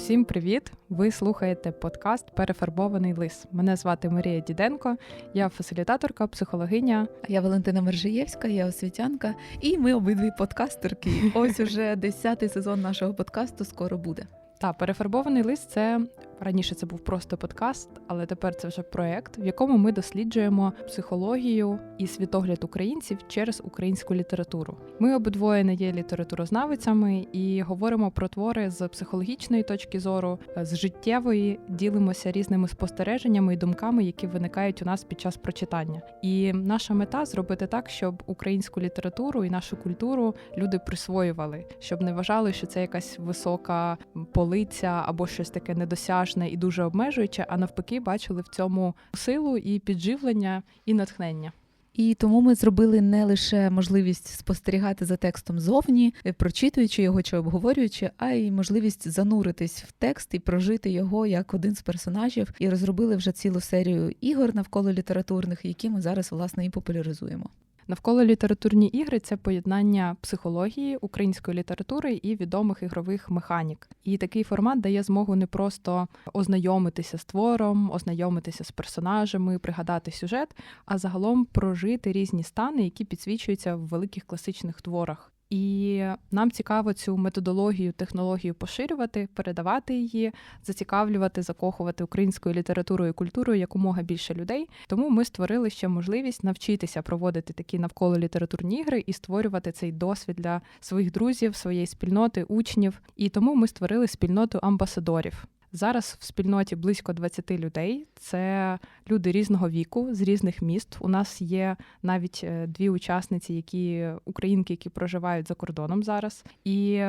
Усім привіт! Ви слухаєте подкаст Перефарбований лис. Мене звати Марія Діденко, я фасилітаторка, психологиня. Я Валентина Мержиєвська, я освітянка, і ми обидві подкастерки. Ось уже десятий сезон нашого подкасту скоро буде. Та перефарбований лист це раніше це був просто подкаст, але тепер це вже проект, в якому ми досліджуємо психологію і світогляд українців через українську літературу. Ми обидвоє не є літературознавицями і говоримо про твори з психологічної точки зору, з життєвої, ділимося різними спостереженнями і думками, які виникають у нас під час прочитання. І наша мета зробити так, щоб українську літературу і нашу культуру люди присвоювали, щоб не вважали, що це якась висока полиця або щось таке недосяжне і дуже обмежуюче, а навпаки, бачили в цьому силу і підживлення, і натхнення. І тому ми зробили не лише можливість спостерігати за текстом зовні, е, прочитуючи його чи обговорюючи, а й можливість зануритись в текст і прожити його як один з персонажів, і розробили вже цілу серію ігор навколо літературних, які ми зараз власне і популяризуємо. Навколо літературні ігри це поєднання психології, української літератури і відомих ігрових механік. І такий формат дає змогу не просто ознайомитися з твором, ознайомитися з персонажами, пригадати сюжет, а загалом прожити різні стани, які підсвічуються в великих класичних творах. І нам цікаво цю методологію, технологію поширювати, передавати її, зацікавлювати, закохувати українською літературою і культурою якомога більше людей. Тому ми створили ще можливість навчитися проводити такі навколо літературні ігри і створювати цей досвід для своїх друзів, своєї спільноти, учнів. І тому ми створили спільноту амбасадорів. Зараз в спільноті близько 20 людей. Це люди різного віку з різних міст. У нас є навіть е, дві учасниці, які українки, які проживають за кордоном зараз. І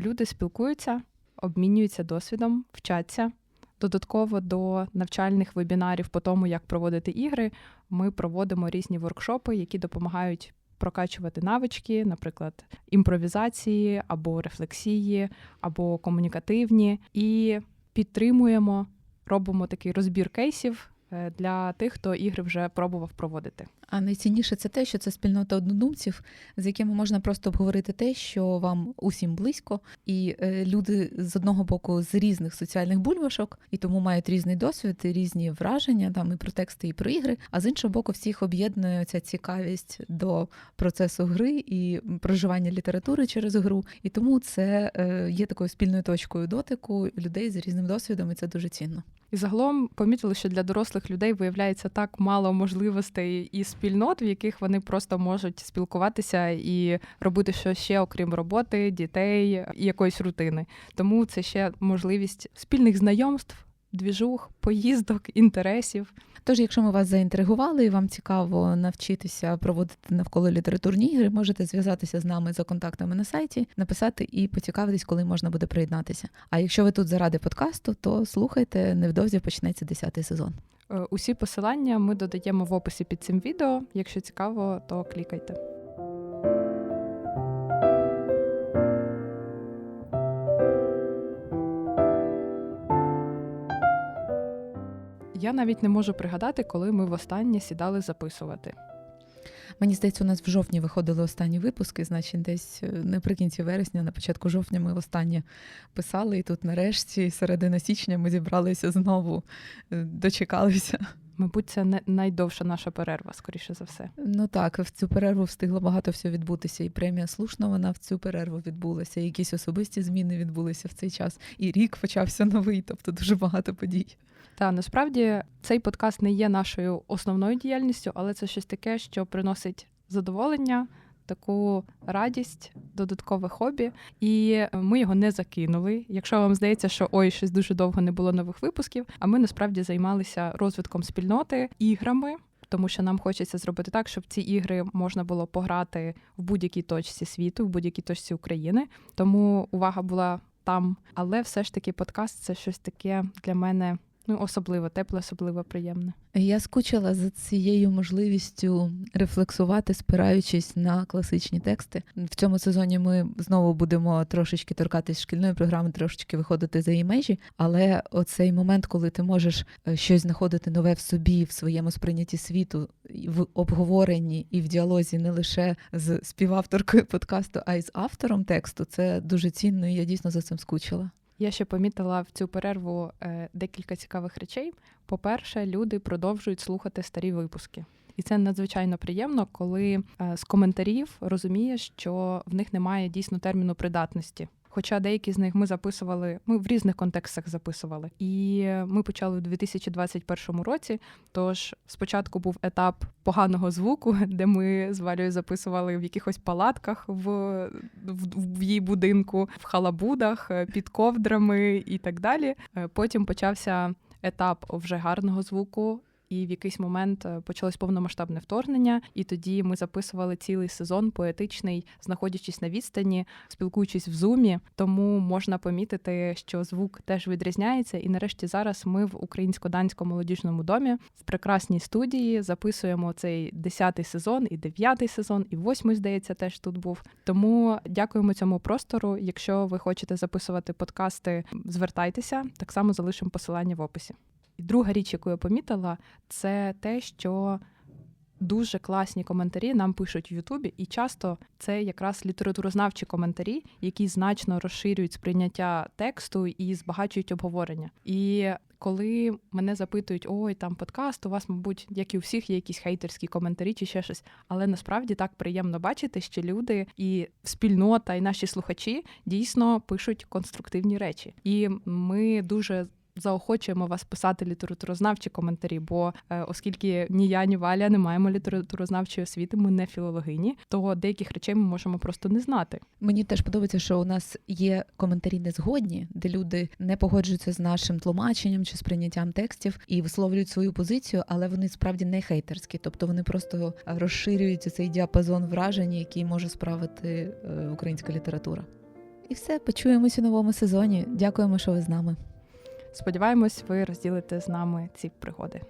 люди спілкуються, обмінюються досвідом, вчаться. Додатково до навчальних вебінарів по тому, як проводити ігри, ми проводимо різні воркшопи, які допомагають прокачувати навички, наприклад, імпровізації або рефлексії, або комунікативні. І підтримуємо, робимо такий розбір кейсів для тих, хто ігри вже пробував проводити. А найцінніше це те, що це спільнота однодумців, з якими можна просто обговорити те, що вам усім близько, і е, люди з одного боку з різних соціальних бульбашок, і тому мають різний досвід, і різні враження там і про тексти, і про ігри. А з іншого боку, всіх об'єднує ця цікавість до процесу гри і проживання літератури через гру. І тому це е, є такою спільною точкою дотику людей з різним досвідом, і це дуже цінно. І загалом помітили, що для дорослих людей виявляється так мало можливостей і спільнот, в яких вони просто можуть спілкуватися і робити щось ще, окрім роботи, дітей і якоїсь рутини. Тому це ще можливість спільних знайомств, двіжух, поїздок, інтересів. Тож, якщо ми вас заінтригували і вам цікаво навчитися проводити навколо літературні ігри, можете зв'язатися з нами за контактами на сайті, написати і поцікавитись, коли можна буде приєднатися. А якщо ви тут заради подкасту, то слухайте невдовзі почнеться десятий сезон. Е, усі посилання ми додаємо в описі під цим відео. Якщо цікаво, то клікайте. Я навіть не можу пригадати, коли ми востаннє сідали записувати. Мені здається, у нас в жовтні виходили останні випуски, значить, десь е, наприкінці вересня, на початку жовтня, ми останнє писали, і тут, нарешті, середина січня, ми зібралися знову, е, дочекалися. Мабуть, це не найдовша наша перерва, скоріше за все. Ну так, в цю перерву встигло багато всього відбутися. І премія слушно вона в цю перерву відбулася. і Якісь особисті зміни відбулися в цей час. І рік почався новий, тобто дуже багато подій. Та насправді цей подкаст не є нашою основною діяльністю, але це щось таке, що приносить задоволення, таку радість, додаткове хобі, і ми його не закинули. Якщо вам здається, що ой, щось дуже довго не було нових випусків, а ми насправді займалися розвитком спільноти, іграми. Тому що нам хочеться зробити так, щоб ці ігри можна було пограти в будь-якій точці світу, в будь-якій точці України. Тому увага була там. Але все ж таки подкаст це щось таке для мене Ну, особливо тепле, особливо приємне. Я скучила за цією можливістю рефлексувати, спираючись на класичні тексти. В цьому сезоні ми знову будемо трошечки торкатись шкільної програми, трошечки виходити за її межі. Але оцей момент, коли ти можеш е, щось знаходити нове в собі, в своєму сприйнятті світу, в обговоренні і в діалозі не лише з співавторкою подкасту, а й з автором тексту, це дуже цінно. і Я дійсно за цим скучила. Я ще помітила в цю перерву е, декілька цікавих речей. По-перше, люди продовжують слухати старі випуски. І це надзвичайно приємно, коли е, з коментарів розумієш, що в них немає дійсно терміну придатності. Хоча деякі з них ми записували, ми в різних контекстах записували. І ми почали у 2021 році. Тож спочатку був етап поганого звуку, де ми з Валею записували в якихось палатках в, в, в її будинку, в халабудах, е, під ковдрами і так далі. Е, Потім почався етап вже гарного звуку. І в якийсь момент е, почалось повномасштабне вторгнення, і тоді ми записували цілий сезон поетичний, знаходячись на відстані, спілкуючись в зумі. Тому можна помітити, що звук теж відрізняється. І нарешті зараз ми в українсько-данському молодіжному домі в прекрасній студії записуємо цей десятий сезон, і дев'ятий сезон, і восьмий, здається, теж тут був. Тому дякуємо цьому простору. Якщо ви хочете записувати подкасти, звертайтеся. Так само залишимо посилання в описі. І друга річ, яку я помітила, це те, що дуже класні коментарі нам пишуть в Ютубі, і часто це якраз літературознавчі коментарі, які значно розширюють сприйняття тексту і збагачують обговорення. І коли мене запитують, ой, там подкаст, у вас, мабуть, як і у всіх, є якісь хейтерські коментарі чи ще щось. Але насправді так приємно бачити, що люди і спільнота, і наші слухачі дійсно пишуть конструктивні речі. І ми дуже заохочуємо вас писати літературознавчі коментарі, бо е, оскільки ні я, ні Валя не маємо літературознавчої освіти, ми не філологині, то деяких речей ми можемо просто не знати. Мені теж подобається, що у нас є коментарі незгодні, де люди не погоджуються з нашим тлумаченням чи сприйняттям текстів і висловлюють свою позицію, але вони справді не хейтерські, тобто вони просто розширюють цей діапазон вражень, який може справити е, українська література. І все, почуємось у новому сезоні. Дякуємо, що ви з нами. Сподіваємось, ви розділите з нами ці пригоди.